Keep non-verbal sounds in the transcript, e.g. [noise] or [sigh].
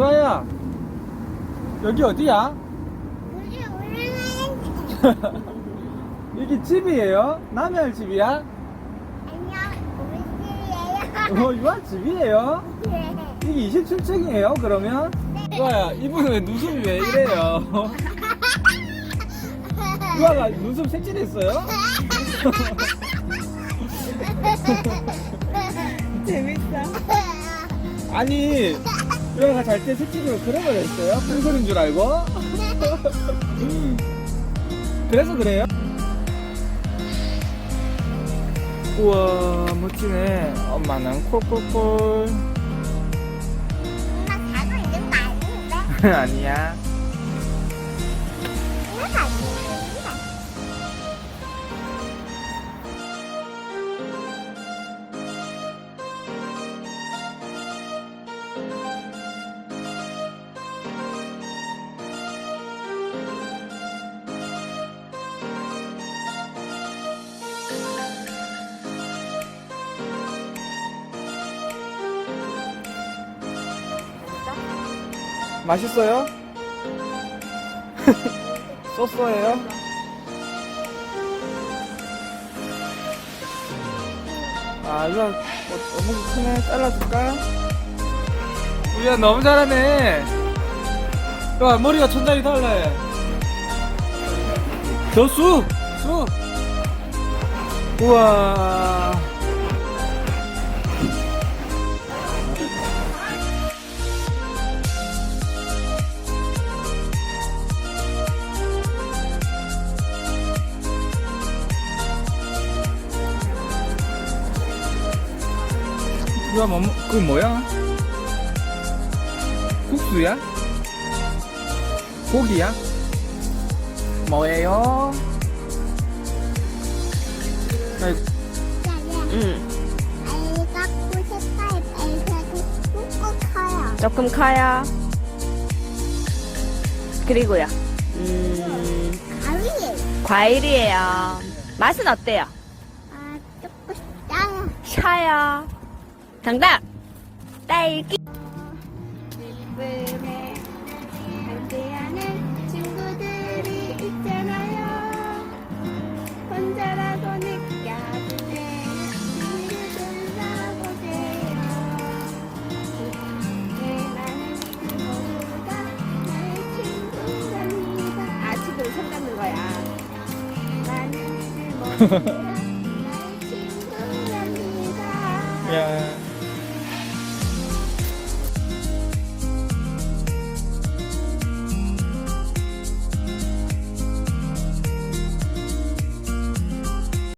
유아야 여기 어디야? 우리 올라가는 [laughs] 여기 집이에요? 남의 집이야? 안녕 어 유아 집이에요? 집이에요. 이게 27층이에요 그러면? 유아야 이분은 왜 눈썹이 왜 이래요? [laughs] 유아가 눈썹 색칠했어요? [laughs] 재밌어. 아니 유아가 잘때 색칠을 그런 걸 했어요? 큰줄 알고? 그래서 그래요? 우와 멋지네 엄마는 콜콜콜 엄마 자고 있는 거 아닌데? [laughs] 아니야 맛있어요? [laughs] 소스예요? 아 이거 어, 너무 크네 잘라줄까? 우리야 너무 잘하네 야 머리가 천장이 달라해 저 수 수 우와 이거 뭐, 그 뭐야? 국수야? 고기야? 뭐예요? 아이, 응. 애가 98, 애가 꾹꾹 커요. 조금 커요. 그리고요. 음, 가위예요. 과일이에요. 맛은 어때요? 아, 조금 짜요. 샤요. 정답! 딸기. 기쁨에 함께하는 친구들이 있잖아요. 혼자라고 느껴지네. 뒤를 돌아보세요. 네, 나는 모두가 나의 친구랍니다. 아, 친구를 손 잡는 거야. 나는 모두가 나의 [laughs] 친구랍니다. 야.